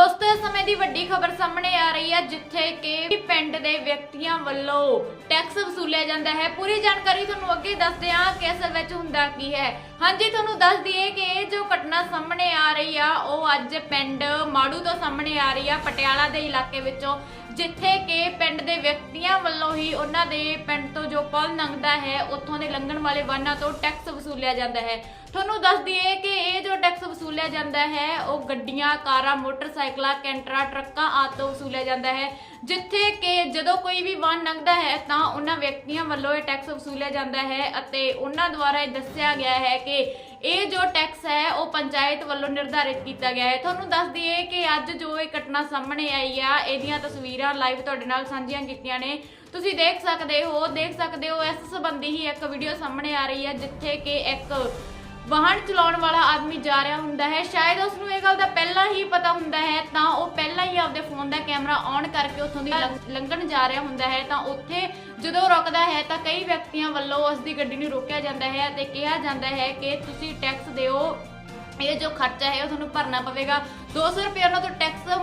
ਦੋਸਤੋ, ਇਸ ਸਮੇਂ ਦੀ ਵੱਡੀ ਖਬਰ ਸਾਹਮਣੇ ਆ ਰਹੀ ਹੈ, ਜਿੱਥੇ ਕਿ ਪਿੰਡ ਦੇ ਵਿਅਕਤੀਆਂ ਵੱਲੋਂ ਟੈਕਸ ਵਸੂਲਿਆ ਜਾਂਦਾ ਹੈ। ਪੂਰੀ ਜਾਣਕਾਰੀ ਤੁਹਾਨੂੰ ਅੱਗੇ ਦੱਸਦੇ ਹਾਂ ਕਿ ਅਸਲ ਵਿੱਚ ਹੁੰਦਾ ਕੀ ਹੈ। ਹਾਂਜੀ, ਤੁਹਾਨੂੰ ਦੱਸ ਦਈਏ ਕਿ ਇਹ ਜੋ ਘਟਨਾ ਸਾਹਮਣੇ ਆ ਰਹੀ ਆ, ਉਹ ਅੱਜ ਪਿੰਡ ਮਾੜੂ ਤੋਂ ਸਾਹਮਣੇ ਆ ਰਹੀ ਆ, ਪਟਿਆਲਾ ਦੇ ਇਲਾਕੇ ਵਿੱਚੋਂ। ਜਿੱਥੇ ਕਿ ਪਿੰਡ ਦੇ ਵਿਅਕਤੀਆਂ ਵੱਲੋਂ ਹੀ ਉਹਨਾਂ ਦੇ ਪਿੰਡ ਤੋਂ ਜੋ ਪੁਲ ਲੰਘਦਾ ਹੈ, ਉੱਥੋਂ ਦੇ ਲੰਘਣ ਵਾਲੇ ਵਾਹਨਾਂ ਤੋਂ ਟੈਕਸ ਵਸੂਲਿਆ ਜਾਂਦਾ ਹੈ। ਤੁਹਾਨੂੰ ਦੱਸ ਦਈਏ ਕਿ ਇਹ ਜੋ ਟੈਕਸ ਵਸੂਲਿਆ ਜਾਂਦਾ ਹੈ, ਉਹ ਗੱਡੀਆਂ, ਕਾਰਾਂ, ਮੋਟਰਸਾਈਕਲਾਂ, ਕੈਂਟਰਾਂ, ਟਰੱਕਾਂ ਆਦਿ ਤੋਂ ਵਸੂਲਿਆ ਜਾਂਦਾ ਹੈ। ਜਿੱਥੇ ਕਿ ਜਦੋਂ ਕੋਈ ਵੀ ਵਾਹਨ ਲੰਘਦਾ ਹੈ, ਤਾਂ ਉਹਨਾਂ ਵਿਅਕਤੀਆਂ ਵੱਲੋਂ ਇਹ ਟੈਕਸ ਵਸੂਲਿਆ ਜਾਂਦਾ ਹੈ ਅਤੇ ਉਹਨਾਂ ਦੁਆਰਾ ਇਹ ਦੱਸਿਆ ਗਿਆ ਹੈ ਕਿ ਇਹ ਜੋ ਟੈਕਸ ਹੈ, ਉਹ ਪੰਚਾਇਤ ਵੱਲੋਂ ਨਿਰਧਾਰਿਤ ਕੀਤਾ ਗਿਆ ਹੈ। ਤੁਹਾਨੂੰ ਦੱਸ ਦਈਏ ਕਿ ਅੱਜ ਜੋ ਇਹ ਘਟਨਾ ਸਾਹਮਣੇ ਆਈ ਆ, ਇਹਦੀਆਂ ਤਸਵੀਰਾਂ ਲਾਈਵ ਤੁਹਾਡੇ ਨਾਲ ਸਾਂਝੀਆਂ ਕੀਤੀਆਂ ਨੇ। ਤੁਸੀਂ ਦੇਖ ਸਕਦੇ ਹੋ, ਦੇਖ ਸਕਦੇ ਹੋ, ਇਸ ਸੰਬੰਧੀ ਹੀ ਇੱਕ ਵੀਡੀਓ ਸਾਹਮਣੇ ਆ ਰਹੀ ਹੈ, ਜਿੱਥੇ ਕਿ ਇੱਕ ਵਾਹਨ ਚਲਾਉਣ ਵਾਲਾ ਆਦਮੀ ਜਾ ਰਿਹਾ ਹੁੰਦਾ ਹੈ। ਸ਼ਾਇਦ ਉਸ ਨੂੰ ਇਹ ਗੱਲ ਦਾ ਪਹਿਲਾਂ ਹੀ ਪਤਾ ਹੁੰਦਾ ਹੈ, ਤਾਂ ਉਹ ਪਹਿਲਾਂ ਹੀ ਆਪਦੇ ਫੋਨ ਦਾ ਕੈਮਰਾ ਔਨ ਕਰਕੇ ਉੱਥੋਂ ਦੀ ਲੰਘਣ ਜਾ ਰਿਹਾ ਹੁੰਦਾ ਹੈ। ਤਾਂ ਉੱਥੇ ਜਦੋਂ ਰੁਕਦਾ ਹੈ ਤਾਂ ਕਈ ਵਿਅਕਤੀਆਂ ਵੱਲੋਂ ਉਸ ਦੀ ਗੱਡੀ ਨੂੰ ਰੋਕਿਆ ਜਾਂਦਾ ਹੈ ਤੇ ਕਿਹਾ ਜਾਂਦਾ ਹੈ ਕਿ ਤੁਸੀਂ ਟੈਕਸ ਦਿਓ। ਇਹ ਜੋ ਖਰਚਾ ਹੈ, ਉਹ ਤੁਹਾਨੂੰ ਭਰਨਾ ਪਵੇਗਾ। 200 ਰੁਪਏ ਉਹਨਾਂ ਤੋਂ ਟੈਕਸ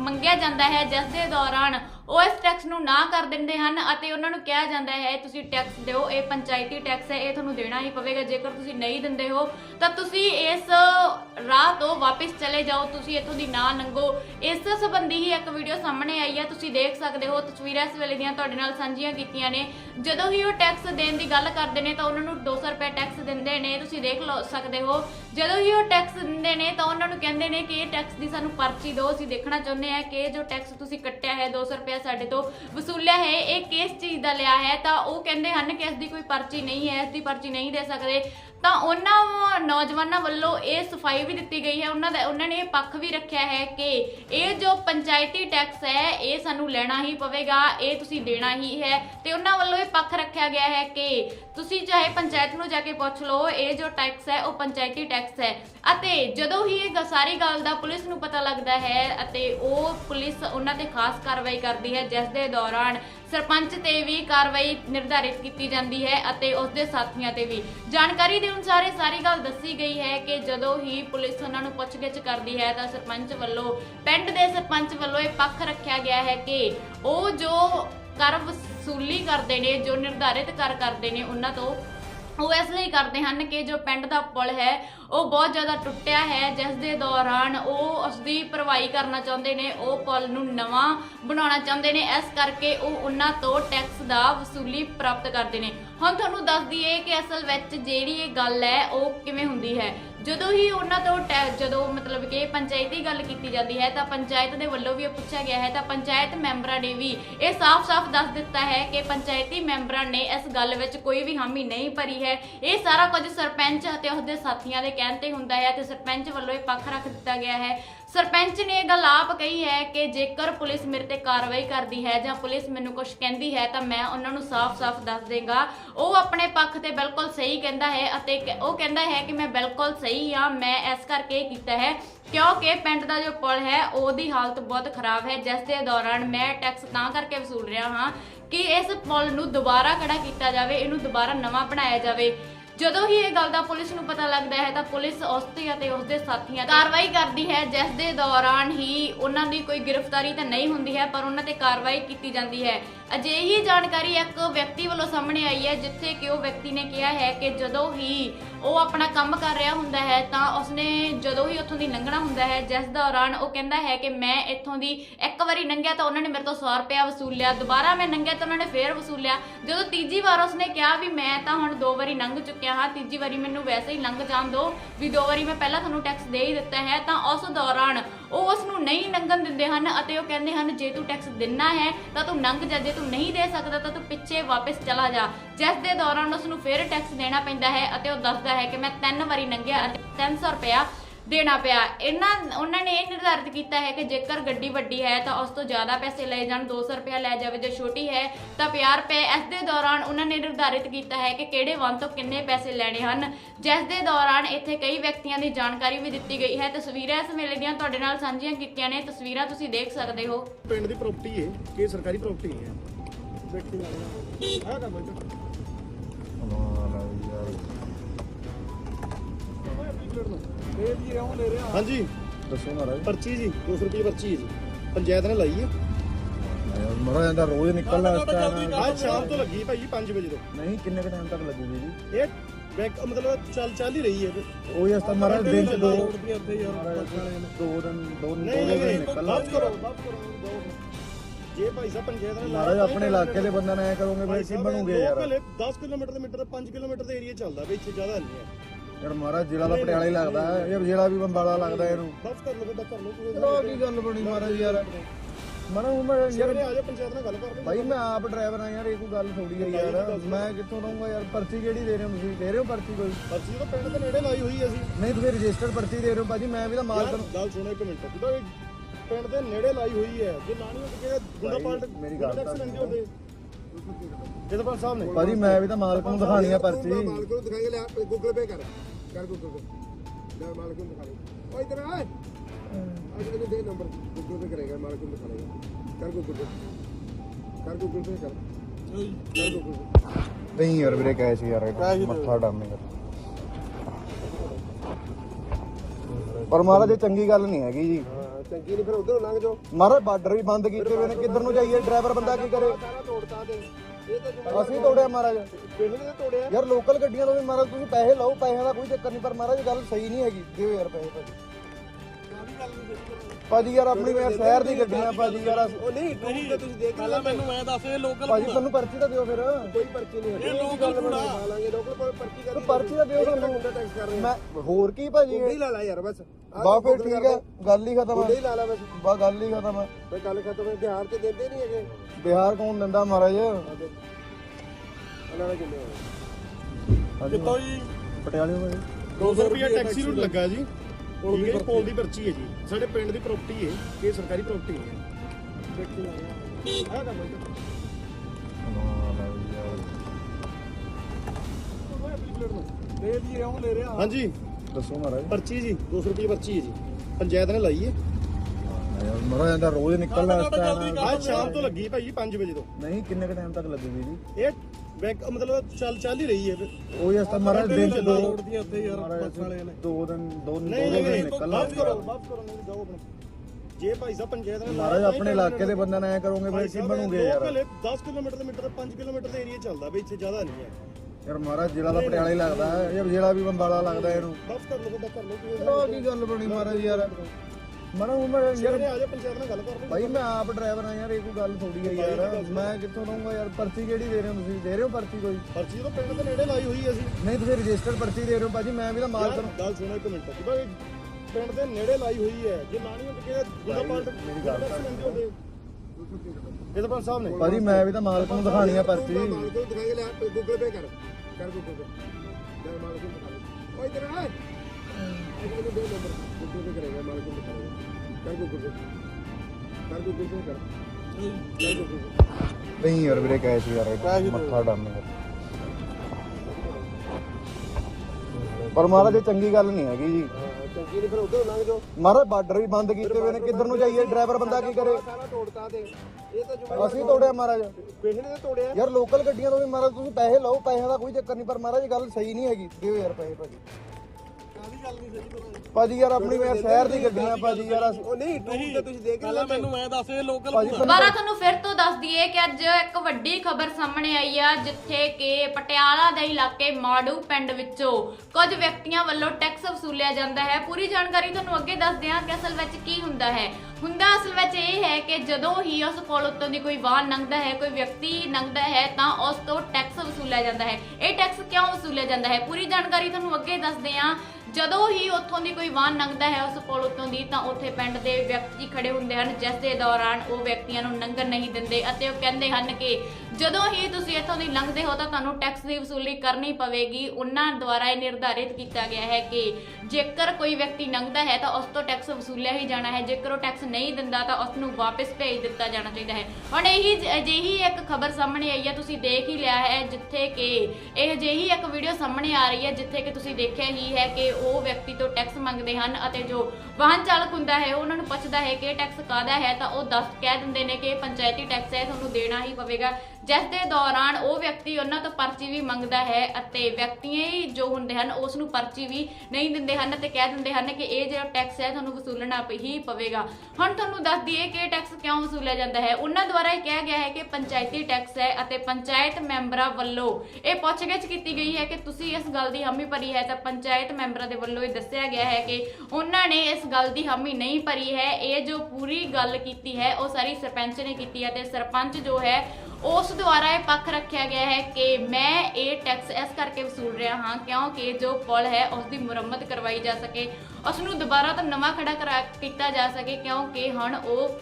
ਮੰਗਿਆ ਜਾਂਦਾ ਹੈ, ਜਿਸ ਦੇ ਦੌਰਾਨ ਉਹ ਇਸ ਟੈਕਸ ਨੂੰ ਨਾ ਕਰ ਦਿੰਦੇ ਹਨ ਅਤੇ ਉਹਨਾਂ ਨੂੰ ਕਿਹਾ ਜਾਂਦਾ ਹੈ, ਤੁਸੀਂ ਟੈਕਸ ਦਿਓ, ਇਹ ਪੰਚਾਇਤੀ ਟੈਕਸ ਹੈ, ਇਹ ਤੁਹਾਨੂੰ ਦੇਣਾ ਹੀ ਪਵੇਗਾ। ਜੇਕਰ ਤੁਸੀਂ ਨਹੀਂ ਦਿੰਦੇ ਹੋ, ਤਾਂ ਤੁਸੀਂ ਇਸ ਰਾਹ ਤੋਂ ਵਾਪਸ ਚਲੇ ਜਾਓ, ਤੁਸੀਂ ਇੱਥੋਂ ਦੀ ਨਾ ਲੰਘੋ ਇਸ ਸੰਬੰਧੀ ਹੀ ਇੱਕ ਵੀਡੀਓ ਸਾਹਮਣੇ ਆਈ ਹੈ, ਤੁਸੀਂ ਦੇਖ ਸਕਦੇ ਹੋ, ਤਸਵੀਰਾਂ ਇਸ ਵੇਲੇ ਦੀਆਂ ਤੁਹਾਡੇ ਨਾਲ ਸਾਂਝੀਆਂ ਕੀਤੀਆਂ ਨੇ। ਜਦੋਂ ਹੀ ਉਹ ਟੈਕਸ ਦੇਣ ਦੀ ਗੱਲ ਕਰਦੇ ਨੇ, ਤਾਂ ਉਹਨਾਂ ਨੂੰ 200 ਰੁਪਏ ਟੈਕਸ ਦਿੰਦੇ ਨੇ, ਤੁਸੀਂ ਦੇਖ ਲਓ, ਸਕਦੇ ਹੋ। ਜਦੋਂ ਹੀ ਉਹ ਟੈਕਸ ਦਿੰਦੇ ਨੇ, ਤਾਂ ਉਹਨਾਂ ਨੂੰ ਕਹਿੰਦੇ ਨੇ ਕਿ ਇਹ ਟੈਕਸ ਦੀ ਸਾਨੂੰ ਪਰਚੀ ਦਿਓ, ਅਸੀਂ ਦੇਖਣਾ ਚਾਹੁੰਦੇ ਹਾਂ ਕਿ ਜੋ ਟੈਕਸ ਤੁਸੀਂ ਕੱਟਿਆ ਹੈ 200 ਰੁਪਏ ਸਾਡੇ ਤੋਂ ਵਸੂਲਿਆ ਹੈ, ਇਹ ਕਿਸ ਚੀਜ਼ ਦਾ ਲਿਆ ਹੈ? ਤਾਂ ਉਹ ਕਹਿੰਦੇ ਹਨ ਕਿ ਇਸ ਦੀ ਕੋਈ ਪਰਚੀ ਨਹੀਂ ਹੈ, ਇਸ ਦੀ ਪਰਚੀ ਨਹੀਂ ਦੇ ਸਕਦੇ। ਤਾਂ ਉਹਨਾਂ ਨੌਜਵਾਨਾਂ ਵੱਲੋਂ ਇਹ ਸਫ਼ਾਈ ਵੀ ਦਿੱਤੀ ਗਈ ਹੈ, ਉਹਨਾਂ ਦਾ ਉਹਨਾਂ ਨੇ ਪੱਖ ਵੀ ਰੱਖਿਆ ਹੈ ਕਿ ਇਹ ਜੋ ਪੰਚਾਇਤੀ ਟੈਕਸ ਹੈ, ਇਹ ਸਾਨੂੰ ਲੈਣਾ ਹੀ ਪਵੇਗਾ, ਇਹ ਤੁਸੀਂ ਦੇਣਾ ਹੀ ਹੈ। ਤੇ ਉਹਨਾਂ ਵੱਲੋਂ ਇਹ ਪੱਖ ਰੱਖਿਆ ਗਿਆ ਹੈ ਕਿ ਤੁਸੀਂ ਚਾਹੇ ਪੰਚਾਇਤ ਨੂੰ ਜਾ ਕੇ ਪੁੱਛ ਲਓ, ਇਹ ਜੋ ਟੈਕਸ ਹੈ, ਉਹ ਪੰਚਾਇਤੀ ਟੈਕਸ ਹੈ। ਅਤੇ ਜਦੋਂ ਹੀ ਇਹ ਸਾਰੀ ਗੱਲ ਦਾ ਪੁਲਿਸ ਨੂੰ ਪਤਾ ਲੱਗਦਾ ਹੈ ਅਤੇ ਉਹ ਪੁਲਿਸ ਉਹਨਾਂ ਤੇ ਖਾਸ ਕਾਰਵਾਈ ਕਰਦੀ ਹੈ, ਜਿਸ ਦੇ ਦੌਰਾਨ ਸਰਪੰਚ ਤੇ ਵੀ ਕਾਰਵਾਈ ਨਿਰਧਾਰਿਤ ਕੀਤੀ ਜਾਂਦੀ ਹੈ ਅਤੇ ਉਸ ਦੇ ਸਾਥੀਆਂ ਤੇ ਵੀ। ਜਾਣਕਾਰੀ ਦੇ ਅਨੁਸਾਰ ਇਹ ਸਾਰੀ ਗੱਲ ਦੱਸੀ ਗਈ ਹੈ ਕਿ ਜਦੋਂ ਹੀ ਪੁਲਿਸ ਉਹਨਾਂ ਨੂੰ ਪੁੱਛਗਿੱਛ ਕਰਦੀ ਹੈ ਤਾਂ ਸਰਪੰਚ ਵੱਲੋਂ, ਪਿੰਡ ਦੇ ਸਰਪੰਚ ਵੱਲੋਂ ਇਹ ਪੱਖ ਰੱਖਿਆ ਗਿਆ ਹੈ ਕਿ ਉਹ ਜੋ ਕਰ ਵਸੂਲੀ ਕਰਦੇ ਨੇ, ਜੋ ਨਿਰਧਾਰਿਤ ਕਰ ਕਰਦੇ ਨੇ, ਉਹਨਾਂ ਤੋਂ ਉਹ ਇਸ ਲਈ ਕਰਦੇ ਹਨ ਕਿ ਜੋ ਪਿੰਡ ਦਾ ਪੁਲ ਹੈ ਉਹ ਬਹੁਤ ਜ਼ਿਆਦਾ ਟੁੱਟਿਆ ਹੈ, ਜਿਸ ਦੇ ਦੌਰਾਨ ਉਹ ਉਸ ਦੀ ਭਰਵਾਈ ਕਰਨਾ ਚਾਹੁੰਦੇ ਨੇ, ਉਹ ਪੁਲ ਨੂੰ ਨਵਾਂ ਬਣਾਉਣਾ ਚਾਹੁੰਦੇ ਨੇ, ਇਸ ਕਰਕੇ ਉਹ ਉਹਨਾਂ ਤੋਂ ਟੈਕਸ ਦਾ ਵਸੂਲੀ ਪ੍ਰਾਪਤ ਕਰਦੇ ਨੇ। ਹੁਣ ਤੁਹਾਨੂੰ ਦੱਸ ਦਈਏ ਕਿ ਅਸਲ ਵਿੱਚ ਜਿਹੜੀ ਇਹ ਗੱਲ ਹੈ, ਉਹ ਕਿਵੇਂ ਹੁੰਦੀ ਹੈ? ਜਦੋਂ ਹੀ ਉਹਨਾਂ ਤੋਂ ਟੈ- ਜਦੋਂ ਮਤਲਬ ਕਿ ਪੰਚਾਇਤੀ ਗੱਲ ਕੀਤੀ ਜਾਂਦੀ ਹੈ, ਤਾਂ ਪੰਚਾਇਤ ਦੇ ਵੱਲੋਂ ਵੀ ਇਹ ਪੁੱਛਿਆ ਗਿਆ ਹੈ, ਤਾਂ ਪੰਚਾਇਤ ਮੈਂਬਰਾਂ ਨੇ ਵੀ ਇਹ ਸਾਫ਼-ਸਾਫ਼ ਦੱਸ ਦਿੱਤਾ ਹੈ ਕਿ ਪੰਚਾਇਤੀ ਮੈਂਬਰਾਂ ਨੇ ਇਸ ਗੱਲ ਵਿੱਚ ਕੋਈ ਵੀ ਹਾਮੀ ਨਹੀਂ ਭਰੀ ਹੈ। ਇਹ ਸਾਰਾ ਕੁਝ ਸਰਪੰਚ ਅਤੇ ਉਸਦੇ ਸਾਥੀਆਂ ਦੇ ਕਹਿਣ ਤੇ ਹੁੰਦਾ ਹੈ ਤੇ ਸਰਪੰਚ ਵੱਲੋਂ ਇਹ ਪੱਖ ਰੱਖ ਦਿੱਤਾ ਗਿਆ ਹੈ। ਸਰਪੰਚ ਨੇ ਇਹ ਗੱਲ ਆਪ ਕਹੀ ਹੈ ਕਿ ਜੇਕਰ ਪੁਲਿਸ ਮੇਰੇ ਤੇ ਕਾਰਵਾਈ ਕਰਦੀ ਹੈ ਜਾਂ ਪੁਲਿਸ ਮੈਨੂੰ ਕੁਝ ਕਹਿੰਦੀ ਹੈ ਤਾਂ ਮੈਂ ਉਹਨਾਂ ਨੂੰ ਸਾਫ਼-ਸਾਫ਼ ਦੱਸ ਦੇਗਾ। ਉਹ ਆਪਣੇ ਪੱਖ ਤੇ ਬਿਲਕੁਲ ਸਹੀ ਕਹਿੰਦਾ ਹੈ ਅਤੇ ਉਹ ਕਹਿੰਦਾ ਹੈ ਕਿ ਮੈਂ ਬਿਲਕੁਲ ਸਹੀ ਹਾਂ, ਮੈਂ ਇਸ ਕਰਕੇ ਕੀਤਾ ਹੈ ਕਿਉਂਕਿ ਪਿੰਡ ਦਾ ਜੋ ਪੁਲ ਹੈ, ਉਹਦੀ ਹਾਲਤ ਬਹੁਤ ਖਰਾਬ ਹੈ। ਜਿਸ ਦੇ ਦੌਰਾਨ ਮੈਂ ਟੈਕਸ ਤਾਂ ਕਰਕੇ ਵਸੂਲ ਰਿਹਾ ਹਾਂ ਕਿ ਇਸ ਪੁਲ ਨੂੰ ਦੁਬਾਰਾ ਖੜਾ ਕੀਤਾ ਜਾਵੇ, ਇਹਨੂੰ ਦੁਬਾਰਾ ਨਵਾਂ ਬਣਾਇਆ ਜਾਵੇ। ਜਦੋਂ ਹੀ ਇਹ ਗੱਲ ਦਾ ਪੁਲਿਸ ਨੂੰ ਪਤਾ ਲੱਗਦਾ ਹੈ ਤਾਂ ਪੁਲਿਸ ਉਸ ਤੇ ਅਤੇ ਉਸ ਦੇ ਸਾਥੀਆਂ ਤੇ ਕਾਰਵਾਈ ਕਰਦੀ ਹੈ, ਜਿਸ ਦੇ ਦੌਰਾਨ ਹੀ ਉਹਨਾਂ ਦੀ ਕੋਈ ਗ੍ਰਿਫਤਾਰੀ ਤਾਂ ਨਹੀਂ ਹੁੰਦੀ ਹੈ, ਪਰ ਉਹਨਾਂ ਤੇ ਕਾਰਵਾਈ ਕੀਤੀ ਜਾਂਦੀ ਹੈ। ਅਜਿਹੀ ਜਾਣਕਾਰੀ ਇੱਕ ਵਿਅਕਤੀ ਵੱਲੋਂ ਸਾਹਮਣੇ ਆਈ ਹੈ, ਜਿੱਥੇ ਕਿ ਉਹ ਵਿਅਕਤੀ ਨੇ ਕਿਹਾ ਹੈ ਕਿ ਜਦੋਂ ਹੀ ਉਹ ਆਪਣਾ ਕੰਮ ਕਰ ਰਿਹਾ ਹੁੰਦਾ ਹੈ, ਤਾਂ ਉਸਨੇ ਜਦੋਂ ਹੀ ਉੱਥੋਂ ਦੀ ਲੰਘਣਾ ਹੁੰਦਾ ਹੈ, ਜਿਸ ਦੌਰਾਨ ਉਹ ਕਹਿੰਦਾ ਹੈ ਕਿ ਮੈਂ ਇੱਥੋਂ ਦੀ ਇੱਕ ਵਾਰੀ ਲੰਘਿਆ ਤਾਂ ਉਹਨਾਂ ਨੇ ਮੇਰੇ ਤੋਂ 100 ਰੁਪਇਆ ਵਸੂਲਿਆ ਦੁਬਾਰਾ ਮੈਂ ਲੰਘਿਆ ਤਾਂ ਉਹਨਾਂ ਨੇ ਫੇਰ ਵਸੂਲਿਆ ਜਦੋਂ ਤੀਜੀ ਵਾਰ ਉਸਨੇ ਕਿਹਾ ਵੀ ਮੈਂ ਤਾਂ ਹੁਣ ਦੋ ਵਾਰੀ ਲੰਘ ਚੁੱਕਿਆ ਹਾਂ, ਤੀਜੀ ਵਾਰੀ ਮੈਨੂੰ ਵੈਸੇ ਹੀ ਲੰਘ ਜਾਣ ਦਿਓ ਵੀ ਦੋ ਵਾਰੀ ਮੈਂ ਪਹਿਲਾਂ ਤੁਹਾਨੂੰ ਟੈਕਸ ਦੇ ਹੀ ਦਿੱਤਾ ਹੈ, ਤਾਂ ਉਸ ਦੌਰਾਨ ਉਹ ਉਸ ਨੂੰ ਨਹੀਂ ਲੰਘਣ ਦਿੰਦੇ ਹਨ ਅਤੇ ਉਹ ਕਹਿੰਦੇ ਹਨ, ਜੇ ਤੂੰ ਟੈਕਸ ਦੇਣਾ ਹੈ, ਤਾਂ ਤੂੰ ਲੰਘ ਜਾ, ਜੇ ਤੂੰ ਨਹੀਂ ਦੇ ਸਕਦਾ, ਤਾਂ ਤੂੰ ਪਿੱਛੇ ਵਾਪਸ ਚਲਾ ਜਾ। ਜਿਸ ਦੇ ਦੌਰਾਨ ਉਸ ਨੂੰ ਫਿਰ ਟੈਕਸ ਦੇਣਾ ਪੈਂਦਾ ਹੈ ਅਤੇ ਉਹ ਦੱਸਦਾ ਹੈ ਕਿ ਮੈਂ ਤਿੰਨ ਵਾਰੀ ਲੰਘਿਆ ਅਤੇ 300 ਰੁਪਇਆ ਦੇਣਾ ਪਿਆ। ਇਹਨਾਂ ਉਹਨਾਂ ਨੇ ਇਹ ਨਿਰਧਾਰਿਤ ਕੀਤਾ ਹੈ ਕਿ ਜੇਕਰ ਗੱਡੀ ਵੱਡੀ ਹੈ ਤਾਂ ਉਸ ਤੋਂ ਜ਼ਿਆਦਾ ਪੈਸੇ ਲਏ ਜਾਣ 200 ਰੁਪਇਆ ਲੈ ਜਾਵੇ। ਜੇ ਛੋਟੀ ਹੈ ਤਾਂ 50 ਰੁਪਏ। ਇਸ ਦੇ ਦੌਰਾਨ ਉਹਨਾਂ ਨੇ ਨਿਰਧਾਰਿਤ ਕੀਤਾ ਹੈ ਕਿ ਕਿਹੜੇ ਵਨ ਤੋਂ ਕਿੰਨੇ ਪੈਸੇ ਲੈਣੇ ਹਨ। ਜਿਸ ਦੇ ਦੌਰਾਨ ਇੱਥੇ ਕਈ ਵਿਅਕਤੀਆਂ ਦੀ ਜਾਣਕਾਰੀ ਵੀ ਦਿੱਤੀ ਗਈ ਹੈ। ਤਸਵੀਰਾਂ ਇਸ ਵੇਲੇ ਦੀਆਂ ਤੁਹਾਡੇ ਨਾਲ ਸਾਂਝੀਆਂ ਕੀਤੀਆਂ ਨੇ। ਤਸਵੀਰਾਂ ਤੁਸੀਂ ਦੇਖ ਸਕਦੇ ਹੋ। ਪਿੰਡ ਦੀ ਪ੍ਰਾਪਰਟੀ ਹੈ ਕਿ ਸਰਕਾਰੀ ਪ੍ਰਾਪਰਟੀ ਹੈ। ਦੇਖੀ ਆ ਕੰਮ ਹੈ ਹਾਂਜੀ। ਦੱਸੋ ਮਹਾਰਾਜ ਪਰਚੀ ਜੀ। 200 ਰੁਪਏ ਪਰਚੀ ਜੀ। ਪੰਚਾਇਤ ਨੇ ਲਾਈ ਹੈ। ਮਹਾਰਾਜ ਇਹਦਾ ਰੋਜ਼ ਨਿਕਲਣਾ ਇਸ ਅੱਜ ਸ਼ਾਮ ਤੋਂ ਲੱਗੀ ਭਾਈ 5 ਵਜੇ ਤੋਂ। ਨਹੀਂ ਕਿੰਨੇ ਕ ਟਾਈਮ ਤੱਕ ਲੱਗੂਗੀ ਜੀ? ਇਹ ਬੈਕ ਮਤਲਬ ਚੱਲ ਚੱਲ ਹੀ ਰਹੀ ਹੈ ਉਹ ਇਸ ਤਾਂ ਮਹਾਰਾਜ ਦਿਨ ਚ ਦੋ ਯਾਰ ਦੋ ਦਿਨ ਦੋ ਦਿਨ ਨਿਕਲਣਾ। ਵਾਪਸ ਕਰੋ ਵਾਪਸ ਕਰੋ। ਜੇ ਭਾਈ ਸਾਹਿਬ ਪੰਚਾਇਤ ਨੇ ਮਹਾਰਾਜ ਆਪਣੇ ਇਲਾਕੇ ਦੇ ਬੰਦਿਆਂ ਨਾਲ ਐ ਕਰੋਗੇ ਭਾਈ ਬਈ ਕੀ ਬਣੂਗੇ ਯਾਰ। 10 ਕਿਲੋਮੀਟਰ ਦੇ ਮੀਟਰ 5 ਕਿਲੋਮੀਟਰ ਦੇ ਏਰੀਆ ਚੱਲਦਾ ਬਈ ਇੱਥੇ ਜ਼ਿਆਦਾ ਨਹੀਂ ਹੈ। ਯਾਰ ਮਹਾਰਾਜ ਜ਼ਿਲ੍ਹਾ ਦਾ ਪਟਿਆਲਾ ਹੀ ਲੱਗਦਾ ਹੈ। ਯਾਰ ਜ਼ਿਲ੍ਹਾ ਵੀ ਬੰਬਾਲਾ ਲੱਗਦਾ ਇਹਨੂੰ। ਵਾਪਸ ਕਰ ਲਓ ਬਸ ਕਰ ਲਓ ਕੋਈ ਚਲੋ ਕੀ ਗੱਲ ਬਣੀ ਮਹਾਰਾਜ ਯਾਰ। ਮਨਾ ਹੁਣ ਮੈਂ ਯਾਰ ਜਿਹੜੇ ਆ ਜਾ ਪੰਚਾਇਤ ਨਾਲ ਗੱਲ ਕਰ ਲਓ। ਭਾਈ ਮੈਂ ਆਪ ਡਰਾਈਵਰ ਆ ਯਾਰ ਇਹ ਕੋਈ ਗੱਲ ਥੋੜੀ ਹੈ ਯਾਰ। ਮੈਂ ਕਿੱਥੋਂ ਦਊਂਗਾ ਯਾਰ? ਪਰਚੀ ਕਿਹੜੀ ਦੇ ਰਹੇ ਹੋ ਤੁਸੀਂ? ਦੇ ਰਹੇ ਹੋ ਪਰਚੀ ਕੋਈ? ਪਰਚੀ ਤਾਂ ਪਿੰਡ ਦੇ ਨੇੜੇ ਲਾਈ ਹੋਈ ਹੈ ਅਸੀਂ। ਨਹੀਂ ਤੁਸੀਂ ਰਜਿਸਟਰਡ ਪਰਚੀ ਦੇ ਰਹੇ ਹੋ ਭਾਜੀ ਮੈਂ ਵੀ ਤਾਂ ਮਾਲਕ ਨੂੰ ਗੱਲ ਸੁਣੋ ਇੱਕ ਮਿੰਟ। ਜਦੋਂ ਇਹ ਪਿੰਡ ਦੇ ਨੇੜੇ ਲਾਈ ਹੋਈ ਹੈ। ਜੇ ਲਾਣੀ ਹੁੰਦੀ ਕਿ ਗੁੰਡਾ ਪਾਲਟ ਮੇਰੀ ਗੱਲ ਤਾਂ ਜਦਪਾਲ ਸਾਹਿਬ ਨੇ। ਭਾਜੀ ਮੈਂ ਵੀ ਤਾਂ ਮਾਲਕ ਨੂੰ ਦਿਖਾਣੀ ਆ ਪਰਚੀ। ਮਾਲਕ ਨੂੰ ਦਿਖਾਏਗਾ ਲੈ ਗੂਗਲ ਪੇ ਕਰ। ਕਰ ਗੂਗਲ ਪੇ ਲੈ ਮਾਲਕ ਨੂੰ ਦਿਖਾ ਦੇ। ਓ ਇਧਰ ਆ ਅੱਜ ਤੈਨੂੰ ਦੇ ਨੰਬਰ ਗੂਗਲ ਪੇ ਕਰੇਗਾ ਮਾਲਕ ਨੂੰ ਦਿਖਾਏਗਾ। ਕਰ ਗੂਗਲ ਪੇ ਕਰ ਗੂਗਲ ਪੇ ਕਰ। ਕਰ ਗੂਗਲ ਪੇ ਨਹੀਂ ਯਾਰ ਵੀਰੇ ਕੈਸ਼ ਯਾਰ ਮੱਥਾ ਡਾਮੇ ਯਾਰ। ਪਰ ਮਹਾਰਾਜ ਇਹ ਚੰਗੀ ਗੱਲ ਨਹੀਂ ਹੈਗੀ ਜੀ। ਚੰਗੀ ਨਹੀਂ ਫਿਰ ਉਧਰ ਲੰਘ ਜਾਓ। ਮਹਾਰਾਜ ਬਾਰਡਰ ਵੀ ਬੰਦ ਕੀਤੇ ਹੋਏ ਨੇ। ਕਿੱਧਰ ਨੂੰ ਜਾਈਏ? ਡਰਾਈਵਰ ਬੰਦਾ ਕੀ ਕਰੇ? ਸਾਰਾ ਤੋੜਤਾ ਦੇ ਇਹ ਤਾਂ ਜੁਮਾ ਅਸੀਂ ਤੋੜਿਆ ਮਹਾਰਾਜ। ਤੋੜਿਆ। ਯਾਰ ਲੋਕਲ ਗੱਡੀਆਂ ਤੋਂ ਵੀ ਮਹਾਰਾਜ ਤੁਸੀਂ ਪੈਸੇ ਲਓ ਪੈਸਿਆਂ ਦਾ ਕੋਈ ਚੱਕਰ ਨਹੀਂ ਪਰ ਮਹਾਰਾਜ ਗੱਲ ਸਹੀ ਨਹੀਂ ਹੈਗੀ। ਦਿਓ ਯਾਰ ਪੈਸੇ ਭਾਜੀ। ਭਾਜੀ ਯਾਰ ਆਪਣੀ ਮੈਂ ਸ਼ਹਿਰ ਦੀ ਗੱਡੀਆਂ ਭਾਜੀ ਯਾਰ। ਉਹ ਨਹੀਂ ਟੂਰ ਤੇ ਤੁਸੀਂ ਦੇਖ ਲੈ ਮੈਨੂੰ ਐ ਦੱਸ ਇਹ ਲੋਕਲ ਭਾਜੀ ਤੁਹਾਨੂੰ ਪਰਚੀ ਤਾਂ ਦਿਓ ਫਿਰ। ਕੋਈ ਪਰਚੀ ਨਹੀਂ ਹੈ ਲੋਕਲ ਬਣਾ ਲਾਂਗੇ। ਲੋਕਲ ਪਰ ਪਰਚੀ ਕਰ ਪਰਚੀ ਤਾਂ ਦਿਓ ਸਾਨੂੰ। ਗੁੰਡਾ ਟੈਕਸ ਕਰ ਰਹੇ। ਮੈਂ ਹੋਰ ਕੀ ਭਾਜੀ? ਗੁੰਡਾ ਹੀ ਲਾ ਲਾ ਯਾਰ ਬਸ। ਬਾ ਫਿਰ ਠੀਕ ਹੈ ਗੱਲ ਹੀ ਖਤਮ ਹੀ ਲਾ ਲਾ ਬਸ। ਬਾ ਗੱਲ ਹੀ ਖਤਮ ਹੈ ਬਈ ਗੱਲ ਖਤਮ ਹੈ ਬਿਹਾਰ ਤੇ ਦਿੰਦੇ ਨਹੀਂ ਹੈਗੇ। ਬਿਹਾਰ ਕੌਣ ਦਿੰਦਾ ਮਹਾਰਾਜ? ਦਾ ਕਿੰਨੇ ਹੋਏ ਕਿੱਥੋਂ ਜੀ? ਪਟਿਆਲੇ ਭਾਜੀ। 200 ਰੁਪਏ ਟੈਕਸੀ ਰੂਟ ਲੱਗਾ ਜੀ। ਠੀਕ ਹੈ ਜੀ। ਪੋਲ ਦੀ ਪਰਚੀ ਹੈ ਜੀ। ਸਾਡੇ ਪਿੰਡ ਦੀ ਪ੍ਰਾਪਰਟੀ ਹੈ। ਇਹ ਸਰਕਾਰੀ ਪ੍ਰਾਪਰਟੀ ਹੈ। ਦੇਖੀ ਆ ਆ ਕਰ ਲਓ ਲੈ ਜੀ ਆਉਂ ਲੈ ਰਿਹਾ। ਹਾਂਜੀ। ਦੱਸੋ ਮਹਾਰਾਜ। ਪਰਚੀ ਜੀ 200 ਰੁਪਏ ਪਰਚੀ ਹੈ ਜੀ। ਪੰਚਾਇਤ ਨੇ ਲਾਈ ਹੈ। ਯਾਰ ਮਹਾਰਾਜ ਇਹਦਾ ਰੋਜ਼ ਨਿਕਲਣਾ ਇਸ ਟਾਈਮ ਅੱਜ ਸ਼ਾਮ ਤੋਂ ਲੱਗੀ ਭਾਈ 5 ਵਜੇ ਤੋਂ। ਨਹੀਂ ਕਿੰਨੇ ਕ ਟਾਈਮ ਤੱਕ ਲੱਗੂਗੀ ਜੀ? ਇਹ ਬੈਕ ਮਤਲਬ ਚੱਲ ਚੱਲ ਹੀ ਰਹੀ ਹੈ ਉਹ ਇਸ ਤਾਂ ਮਹਾਰਾਜ ਦਿਨ ਚ ਦੋ ਦੀਆਂ ਯਾਰ ਮਹਾਰਾਜ ਦੋ ਦਿਨ ਦੋ ਦਿਨ ਨਹੀਂ ਦੋ ਨਹੀਂ ਦਿਨ ਨਹੀਂ ਨਿਕਲਣਾ ਵਾਪਸ ਕਰੋ ਵਾਪਸ ਕਰੋ ਨਹੀਂ ਜਾਓ ਆਪਣੇ। ਜੇ ਭਾਈ ਸਾਹਿਬ ਪੰਚਾਇਤ ਨੇ ਮਹਾਰਾਜ ਆਪਣੇ ਇਲਾਕੇ ਦੇ ਬੰਦਿਆਂ ਨਾਲ ਐ ਕਰੋਗੇ ਬਈ ਕੀ ਬਣੂਗੇ ਯਾਰ। 10 ਕਿਲੋਮੀਟਰ ਦੇ ਮੀਟਰ 5 ਕਿਲੋਮੀਟਰ ਦੇ ਏਰੀਆ ਚੱਲਦਾ ਬਈ ਇੱਥੇ ਜ਼ਿਆਦਾ ਨਹੀਂ ਹੈ। ਯਾਰ ਮਹਾਰਾਜ ਜ਼ਿਲ੍ਹਾ ਦਾ ਪਟਿਆਲਾ ਹੀ ਲੱਗਦਾ ਹੈ। ਯਾਰ ਜ਼ਿਲ੍ਹਾ ਵੀ ਬੰਬਾਲਾ ਲੱਗਦਾ ਇਹਨੂੰ। ਵਾਪਸ ਕਰ ਲਓ ਬਸ ਕਰ ਲਓ ਕੀ ਗੱਲ ਬਣੀ ਮਹਾਰਾਜ ਯਾਰ? ਮਨਾ ਮੈਂ ਯਾਰ ਜਿਹੜੇ ਆ ਜਾ ਪੰਚਾਇਤ ਨਾਲ ਗੱਲ ਕਰ ਲਓ। ਭਾਈ ਮੈਂ ਆਪ ਡਰਾਈਵਰ ਆ ਯਾਰ ਇਹ ਕੋਈ ਗੱਲ ਥੋੜੀ ਹੈ ਯਾਰ। ਮੈਂ ਕਿੱਥੋਂ ਦਊਂਗਾ ਯਾਰ? ਪਰਚੀ ਕਿਹੜੀ ਦੇ ਰਹੇ ਹੋ ਤੁਸੀਂ? ਦੇ ਰਹੇ ਹੋ ਪਰਚੀ ਕੋਈ? ਪਰਚੀ ਤਾਂ ਪਿੰਡ ਦੇ ਨੇੜੇ ਲਾਈ ਹੋਈ ਹੈ ਅਸੀਂ। ਨਹੀਂ ਤੁਸੀਂ ਰਜਿਸਟਰਡ ਪਰਚੀ ਦੇ ਰਹੇ ਹੋ ਭਾਜੀ ਮੈਂ ਵੀ ਤਾਂ ਮਾਲਕ ਨੂੰ ਗੱਲ ਸੁਣੋ ਇੱਕ ਮਿੰਟ। ਜਦੋਂ ਇਹ ਪਿੰਡ ਦੇ ਨੇੜੇ ਲਾਈ ਹੋਈ ਹੈ। ਜੇ ਲਾਣੀ ਹੁੰਦੀ ਕਿ ਗੁੰਡਾ ਪਾਲਟ ਮੇਰੀ ਗੱਲ ਤਾਂ ਲੈਂਦੇ ਹੁੰਦੇ ਜਦਪਾਲ ਸਾਹਿਬ ਨੇ? ਭਾਜੀ ਮੈਂ ਵੀ ਤਾਂ ਮਾਲਕ ਨੂੰ ਦਿਖਾਣੀ ਆ ਪਰਚੀ? ਮਾਲਕ ਨੂੰ ਦਿਖਾਏਗਾ ਲੈ ਗੂਗਲ ਪੇ ਕਰ। ਕਰ ਗੂਗਲ ਪੇ ਲੈ ਮਾਲਕ ਨੂੰ ਦਿਖਾ ਦੇ ਓ ਦੇ ਨੰਬਰ ਕਰੇਗਾ ਮਾਲਕ ਨੂੰ ਕਰ ਕਰ ਕਰ ਕਰ ਨਹੀਂ ਯਾਰ ਵੀਰੇ ਕੈਸ਼ ਯਾਰ ਮੱਥਾ ਡਾਮੇ ਪਰ ਮਹਾਰਾਜ ਇਹ ਚੰਗੀ ਗੱਲ ਨਹੀਂ ਹੈਗੀ ਜੀ। ਚੰਗੀ ਨਹੀਂ ਫਿਰ ਉਧਰ ਲੰਘ ਜਾਓ ਮਹਾਰਾਜ ਬਾਰਡਰ ਵੀ ਬੰਦ ਕੀਤੇ ਹੋਏ ਨੇ ਕਿੱਧਰ ਨੂੰ ਜਾਈਏ? ਡਰਾਈਵਰ ਬੰਦਾ ਕੀ ਕਰੇ? ਸਾਰਾ ਤੋੜਤਾ ਦੇ ਇਹ ਤਾਂ ਜੁਮਾ ਅਸੀਂ ਤੋੜਿਆ ਮਹਾਰਾਜ। ਪਿੰਡ ਨੇ ਤੋੜਿਆ ਯਾਰ ਲੋਕਲ ਗੱਡੀਆਂ ਤੋਂ ਵੀ ਮਹਾਰਾਜ ਤੁਸੀਂ ਪੈਸੇ ਲਓ ਪੈਸਿਆਂ ਦਾ ਕੋਈ ਚੱਕਰ ਨਹੀਂ ਪਰ ਮਹਾਰਾਜ ਗੱਲ ਸਹੀ ਨਹੀਂ ਹੈਗੀ। ਦਿਓ ਯਾਰ ਪੈਸੇ ਭਾਜੀ। ਭਾਜੀ ਯਾਰ ਆਪਣੀ ਮੈਂ ਸ਼ਹਿਰ ਦੀ ਗੱਡੀਆਂ ਭਾਜੀ ਯਾਰ ਅਸੀਂ- ਉਹ ਨਹੀਂ ਟੂਰ ਤੇ ਤੁਸੀਂ ਦੇਖ ਲੈ ਮੈਨੂੰ ਐ ਦੱਸ ਇਹ ਲੋਕਲ ਭਾਜੀ ਦੁਬਾਰਾ ਤੁਹਾਨੂੰ ਫਿਰ ਤੋਂ ਦੱਸ ਦਈਏ ਕਿ ਅੱਜ ਇੱਕ ਵੱਡੀ ਖਬਰ ਸਾਹਮਣੇ ਆਈ ਆ ਜਿੱਥੇ ਕਿ ਪਟਿਆਲਾ ਦੇ ਇਲਾਕੇ ਮਾੜੂ ਪਿੰਡ ਵਿੱਚੋਂ ਕੁਝ ਵਿਅਕਤੀਆਂ ਵੱਲੋਂ ਟੈਕਸ ਵਸੂਲਿਆ ਜਾਂਦਾ ਹੈ। ਪੂਰੀ ਜਾਣਕਾਰੀ ਤੁਹਾਨੂੰ ਅੱਗੇ ਦੱਸਦੇ ਹਾਂ ਕਿ ਅਸਲ ਵਿੱਚ ਕੀ ਹੁੰਦਾ ਹੈ। ਹੁੰਦਾ ਅਸਲ ਵਿੱਚ ਇਹ ਹੈ ਕਿ ਜਦੋਂ ਹੀ ਉਸ ਕੋਲ ਉੱਤੋਂ ਦੀ ਕੋਈ ਵਾਹਨ ਲੰਘਦਾ ਹੈ ਕੋਈ ਵਿਅਕਤੀ ਲੰਘਦਾ ਹੈ ਤਾਂ ਉਸ ਤੋਂ ਟੈਕਸ ਵਸੂਲਿਆ ਜਾਂਦਾ ਹੈ। ਇਹ ਟੈਕਸ ਕਿਉਂ ਵਸੂਲਿਆ ਜਾਂਦਾ ਹੈ? ਪੂਰੀ ਜਾਣਕਾਰੀ ਤੁਹਾਨੂੰ ਅੱਗੇ ਦੱਸਦੇ ਹਾਂ ਜਦੋਂ ਹੀ ਉੱਥੋਂ ਦੀ ਕੋਈ ਵਾਹਨ ਲੰਘਦਾ ਹੈ, ਉਸ ਪੁਲ ਉੱਤੋਂ ਦੀ ਤਾਂ ਉੱਥੇ ਪਿੰਡ ਦੇ ਵਿਅਕਤੀ ਖੜੇ ਹੁੰਦੇ ਹਨ, ਜਿਸ ਦੇ ਦੌਰਾਨ ਉਹ ਵਿਅਕਤੀਆਂ ਨੂੰ ਲੰਘਣ ਨਹੀਂ ਦਿੰਦੇ ਅਤੇ ਉਹ ਕਹਿੰਦੇ ਹਨ ਕਿ ਜਦੋਂ ਹੀ ਤੁਸੀਂ ਇੱਥੋਂ ਦੀ ਲੰਘਦੇ ਹੋ ਤਾਂ ਤੁਹਾਨੂੰ ਟੈਕਸ ਦੀ ਵਸੂਲੀ ਕਰਨੀ ਪਵੇਗੀ। ਉਹਨਾਂ ਦੁਆਰਾ ਇਹ ਨਿਰਧਾਰਿਤ ਕੀਤਾ ਗਿਆ ਹੈ ਕਿ ਜੇਕਰ ਕੋਈ ਵਿਅਕਤੀ ਲੰਘਦਾ ਹੈ ਤਾਂ ਉਸ ਤੋਂ ਟੈਕਸ ਵਸੂਲਿਆ ਹੀ ਜਾਣਾ ਹੈ। ਜੇਕਰ ਉਹ ਟੈਕਸ ਨਹੀਂ ਦਿੰਦਾ ਤਾਂ ਉਸ ਨੂੰ ਵਾਪਸ ਭੇਜ ਦਿੱਤਾ ਜਾਣਾ ਚਾਹੀਦਾ ਹੈ। ਹੁਣ ਇਹੀ ਅਜਿਹੀ ਇੱਕ ਖਬਰ ਸਾਹਮਣੇ ਆਈ ਹੈ, ਤੁਸੀਂ ਦੇਖ ਹੀ ਲਿਆ ਹੈ ਜਿੱਥੇ ਕਿ ਇਹ ਅਜਿਹੀ ਇੱਕ ਵੀਡੀਓ ਸਾਹਮਣੇ ਆ ਰਹੀ ਹੈ, ਜਿੱਥੇ ਕਿ ਤੁਸੀਂ ਦੇਖਿਆ ਹੀ ਹੈ ਕਿ ਉਹ ਵਿਅਕਤੀ ਤੋਂ ਟੈਕਸ ਮੰਗਦੇ ਹਨ ਅਤੇ ਜੋ ਵਾਹਨ ਚਾਲਕ ਹੁੰਦਾ ਹੈ, ਉਹਨਾਂ ਨੂੰ ਪੁੱਛਦਾ ਹੈ ਕਿ ਇਹ ਟੈਕਸ ਕਾਹਦਾ ਹੈ, ਤਾਂ ਉਹ ਦੱਸ ਕਹਿ ਦਿੰਦੇ ਨੇ ਕਿ ਇਹ ਪੰਚਾਇਤੀ ਟੈਕਸ ਹੈ, ਤੁਹਾਨੂੰ ਦੇਣਾ ਹੀ ਪਵੇਗਾ। ਜਿਸ ਦੇ ਦੌਰਾਨ ਉਹ ਵਿਅਕਤੀ ਉਹਨਾਂ ਤੋਂ ਪਰਚੀ ਵੀ ਮੰਗਦਾ ਹੈ ਅਤੇ ਵਿਅਕਤੀਆਂ ਜੋ ਹੁੰਦੇ ਹਨ, ਉਸ ਨੂੰ ਪਰਚੀ ਵੀ ਨਹੀਂ ਦਿੰਦੇ ਹਨ ਤੇ ਕਹਿ ਦਿੰਦੇ ਹਨ ਕਿ ਇਹ ਜਿਹੜਾ ਟੈਕਸ ਹੈ, ਤੁਹਾਨੂੰ ਵਸੂਲਣਾ ਹੀ ਪਵੇਗਾ। ਹੁਣ ਤੁਹਾਨੂੰ ਦੱਸ ਦਈਏ ਕਿ ਇਹ ਟੈਕਸ ਕਿਉਂ ਵਸੂਲਿਆ ਜਾਂਦਾ ਹੈ। ਉਹਨਾਂ ਦੁਆਰਾ ਇਹ ਕਿਹਾ ਗਿਆ ਹੈ ਕਿ ਪੰਚਾਇਤੀ ਟੈਕਸ ਹੈ ਅਤੇ ਪੰਚਾਇਤ ਮੈਂਬਰਾਂ ਵੱਲੋਂ ਇਹ ਪੁੱਛਗਿੱਛ ਕੀਤੀ ਗਈ ਹੈ ਕਿ ਤੁਸੀਂ ਇਸ ਗੱਲ ਦੀ ਹਾਮੀ ਭਰੀ ਹੈ, ਤਾਂ ਪੰਚਾਇਤ ਮੈਂਬਰਾਂ ਦੇ ਵੱਲੋਂ ਇਹ ਦੱਸਿਆ ਗਿਆ ਹੈ ਕਿ ਉਹਨਾਂ ਨੇ ਇਸ ਗੱਲ ਦੀ ਹਾਮੀ ਨਹੀਂ ਭਰੀ ਹੈ। ਇਹ ਜੋ ਪੂਰੀ ਗੱਲ ਕੀਤੀ ਹੈ, ਉਹ ਸਾਰੀ ਸਰਪੰਚ ਨੇ ਕੀਤੀ ਹੈ ਤੇ ਸਰਪੰਚ ਜੋ ਹੈ, ਉਸ ਦੁਆਰਾ ਇਹ ਪੱਖ ਰੱਖਿਆ ਗਿਆ ਹੈ ਕਿ ਮੈਂ ਇਹ ਟੈਕਸ ਇਸ ਕਰਕੇ ਵਸੂਲ ਰਿਹਾ ਹਾਂ ਕਿਉਂਕਿ ਜੋ ਪੁਲ ਹੈ ਉਸ ਦੀ ਮੁਰੰਮਤ ਕਰਵਾਈ ਜਾ ਸਕੇ ਉਸ ਨੂੰ ਦੁਬਾਰਾ ਤੋਂ ਨਵਾਂ ਖੜਾ ਕਰਾ ਕੀਤਾ ਜਾ ਸਕੇ ਕਿਉਂਕਿ ਹੁਣ ਉਹ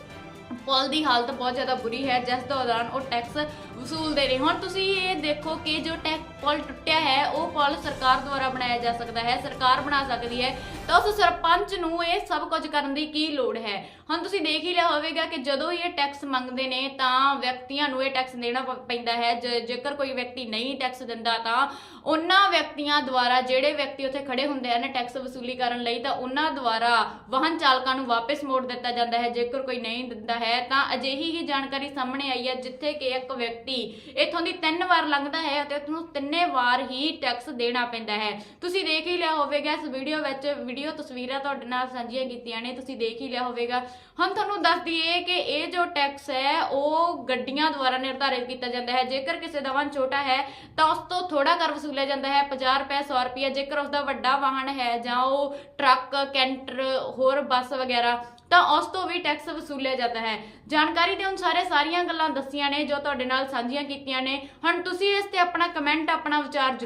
ਪੁਲ ਦੀ ਹਾਲਤ ਬਹੁਤ ਜ਼ਿਆਦਾ ਬੁਰੀ ਹੈ, ਜਿਸ ਦੌਰਾਨ ਉਹ ਟੈਕਸ ਵਸੂਲਦੇ ਨੇ। ਹੁਣ ਤੁਸੀਂ ਇਹ ਦੇਖੋ ਕਿ ਜੋ ਟੈਕ ਪੁਲ ਟੁੱਟਿਆ ਹੈ, ਉਹ ਪੁਲ ਸਰਕਾਰ ਦੁਆਰਾ ਬਣਾਇਆ ਜਾ ਸਕਦਾ ਹੈ। ਸਰਕਾਰ ਬਣਾ ਸਕਦੀ ਹੈ। ਤਾਂ ਉਸ ਸਰਪੰਚ ਨੂੰ ਇਹ ਸਭ ਕੁਝ ਕਰਨ ਦੀ ਕੀ ਲੋੜ ਹੈ? ਹੁਣ ਤੁਸੀਂ ਦੇਖ ਹੀ ਲਿਆ ਹੋਵੇਗਾ ਕਿ ਜਦੋਂ ਇਹ ਟੈਕਸ ਮੰਗਦੇ ਨੇ, ਤਾਂ ਵਿਅਕਤੀਆਂ ਨੂੰ ਇਹ ਟੈਕਸ ਦੇਣਾ ਪੈਂਦਾ ਹੈ। ਜ- ਜੇਕਰ ਕੋਈ ਵਿਅਕਤੀ ਨਹੀਂ ਟੈਕਸ ਦਿੰਦਾ, ਤਾਂ ਉਹਨਾਂ ਵਿਅਕਤੀਆਂ ਦੁਆਰਾ ਜਿਹੜੇ ਵਿਅਕਤੀ ਉੱਥੇ ਖੜੇ ਹੁੰਦੇ ਹਨ ਟੈਕਸ ਵਸੂਲੀ ਕਰਨ ਲਈ, ਤਾਂ ਉਹਨਾਂ ਦੁਆਰਾ ਵਾਹਨ ਚਾਲਕਾਂ ਨੂੰ ਵਾਪਸ ਮੋੜ ਦਿੱਤਾ ਜਾਂਦਾ ਹੈ। ਜੇਕਰ ਕੋਈ ਨਹੀਂ ਦਿੰਦਾ ਹੈ ਤਾਂ ਅਜਿਹੀ ਹੀ ਜਾਣਕਾਰੀ ਸਾਹਮਣੇ ਆਈ ਹੈ, ਜਿੱਥੇ ਕਿ ਇੱਕ ਵਿਅਕਤੀ ਇੱਥੋਂ ਦੀ ਤਿੰਨ ਵਾਰ ਲੰਘਦਾ ਹੈ ਅਤੇ ਉਸਨੂੰ ਤਿੰਨੇ ਵਾਰ ਹੀ ਟੈਕਸ ਦੇਣਾ ਪੈਂਦਾ ਹੈ। ਤੁਸੀਂ ਦੇਖ ਹੀ ਲਿਆ ਹੋਵੇਗਾ, ਇਸ ਵੀਡੀਓ ਵਿੱਚ ਵੀਡੀਓ ਤਸਵੀਰਾਂ ਤੁਹਾਡੇ ਨਾਲ ਸਾਂਝੀਆਂ ਕੀਤੀਆਂ ਨੇ, ਤੁਸੀਂ ਦੇਖ ਹੀ ਲਿਆ ਹੋਵੇਗਾ। ਹੁਣ ਤੁਹਾਨੂੰ ਦੱਸ ਦਈਏ ਕਿ ਇਹ ਜੋ ਟੈਕਸ ਹੈ, ਉਹ ਗੱਡੀਆਂ ਦੁਆਰਾ ਨਿਰਧਾਰਿਤ ਕੀਤਾ ਜਾਂਦਾ ਹੈ। ਜੇਕਰ ਕਿਸੇ ਦਾ ਵਾਹਨ ਛੋਟਾ ਹੈ, ਤਾਂ ਉਸ ਤੋਂ ਥੋੜਾ ਕਰ ਵਸੂਲਿਆ ਜਾਂਦਾ ਹੈ 50 ਰੁਪਏ 100 ਰੁਪਏ। ਜੇਕਰ ਉਸ ਦਾ ਵੱਡਾ ਵਾਹਨ ਹੈ ਜਾਂ ਉਹ ਟਰੱਕ ਕੈਂਟਰ, ਹੋਰ ਬੱਸ ਵਗੈਰਾ ਤਾਂ ਉਸ ਤੋਂ ਵੀ ਟੈਕਸ ਵਸੂਲਿਆ ਜਾਂਦਾ ਹੈ। ਜਾਣਕਾਰੀ ਦੇ ਅਨੁਸਾਰ ਇਹ ਸਾਰੀਆਂ ਗੱਲਾਂ ਦੱਸੀਆਂ ਨੇ, ਜੋ ਤੁਹਾਡੇ ਨਾਲ ਸਾਂਝੀਆਂ ਕੀਤੀਆਂ ਨੇ। ਹੁਣ ਤੁਸੀਂ ਇਸ ਤੇ ਆਪਣਾ ਕਮੈਂਟ ਆਪਣਾ ਵਿਚਾਰ ਜ਼ਰੂਰ